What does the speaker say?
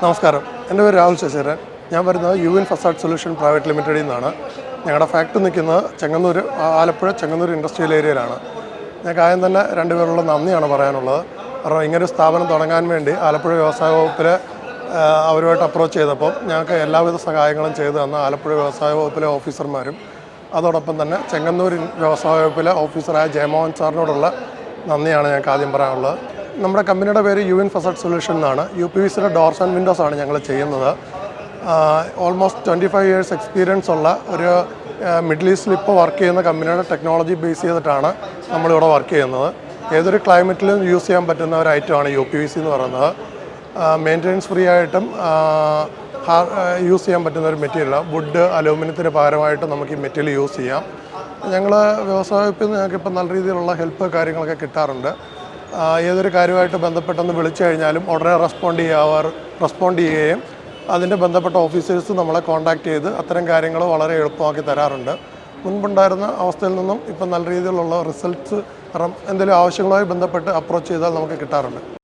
നമസ്കാരം. എന്റെ പേര് രാഹുൽ ശശിധരൻ. ഞാൻ വരുന്നത് U N facade solution private ലിമിറ്റഡിൽ നിന്നാണ്. ഞങ്ങളുടെ ഫാക്ടറി നിൽക്കുന്നത് ചെങ്ങന്നൂർ ആലപ്പുഴ ചെങ്ങന്നൂർ ഇൻഡസ്ട്രിയൽ ഏരിയയിലാണ്. ഞങ്ങൾക്ക് ആദ്യം തന്നെ രണ്ടുപേരുള്ള നന്ദിയാണ് പറയാനുള്ളത്. കാരണം ഇങ്ങനൊരു സ്ഥാപനം തുടങ്ങാൻ വേണ്ടി ആലപ്പുഴ വ്യവസായ വകുപ്പിൽ അവരുമായിട്ട് അപ്രോച്ച് ചെയ്തപ്പോൾ ഞങ്ങൾക്ക് എല്ലാവിധ സഹായങ്ങളും ചെയ്തു തന്ന ആലപ്പുഴ വ്യവസായ വകുപ്പിലെ ഓഫീസർമാരും അതോടൊപ്പം തന്നെ ചെങ്ങന്നൂർ വ്യവസായ വകുപ്പിലെ ഓഫീസറായ ജയമോഹൻ സാറിനോടുള്ള നന്ദിയാണ് ഞങ്ങൾക്ക് ആദ്യം പറയാനുള്ളത്. നമ്മുടെ കമ്പനിയുടെ പേര് യു എൻ ഫസഡ് സൊല്യൂഷൻ എന്നാണ്. യു പി വി സിയുടെ ഡോർസ് ആൻഡ് വിൻഡോസ് ആണ് ഞങ്ങൾ ചെയ്യുന്നത്. Almost twenty five years experience ഉള്ള ഒരു മിഡിൽ ഈസ്റ്റിൽ ഇപ്പോൾ വർക്ക് ചെയ്യുന്ന കമ്പനിയുടെ ടെക്നോളജി ബേസ് ചെയ്തിട്ടാണ് നമ്മളിവിടെ വർക്ക് ചെയ്യുന്നത്. ഏതൊരു ക്ലൈമറ്റിലും യൂസ് ചെയ്യാൻ പറ്റുന്ന ഒരു ഐറ്റമാണ് യു പി വി സി എന്ന് പറയുന്നത്. മെയിന്റെനൻസ് ഫ്രീ ആയിട്ടും യൂസ് ചെയ്യാൻ പറ്റുന്ന ഒരു മെറ്റീരിയലാണ് വുഡ് അലൂമിനിയത്തിന് പകരമായിട്ട് നമുക്ക് ഈ മെറ്റീരിയൽ യൂസ് ചെയ്യാം. ഞങ്ങൾ വ്യവസായ വകുപ്പിൽ നിന്ന് ഞങ്ങൾക്ക് ഇപ്പം നല്ല രീതിയിലുള്ള ഹെൽപ്പ് കാര്യങ്ങളൊക്കെ കിട്ടാറുണ്ട്. ഏതൊരു കാര്യമായിട്ട് ബന്ധപ്പെട്ടെന്ന് വിളിച്ചു കഴിഞ്ഞാലും ഉടനെ റെസ്പോണ്ട് ചെയ്യാവർ റെസ്പോണ്ട് ചെയ്യുകയും അതിന്റെ ബന്ധപ്പെട്ട ഓഫീസേഴ്സ് നമ്മളെ കോൺടാക്റ്റ് ചെയ്ത് അത്തരം കാര്യങ്ങൾ വളരെ എളുപ്പമാക്കി തരാറുണ്ട്. മുൻപുണ്ടായിരുന്ന അവസ്ഥയിൽ നിന്നും ഇപ്പം നല്ല രീതിയിലുള്ള റിസൾട്ട്സ് എന്തെങ്കിലും ആവശ്യങ്ങളുമായി ബന്ധപ്പെട്ട് അപ്രോച്ച് ചെയ്താൽ നമുക്ക് കിട്ടാറുണ്ട്.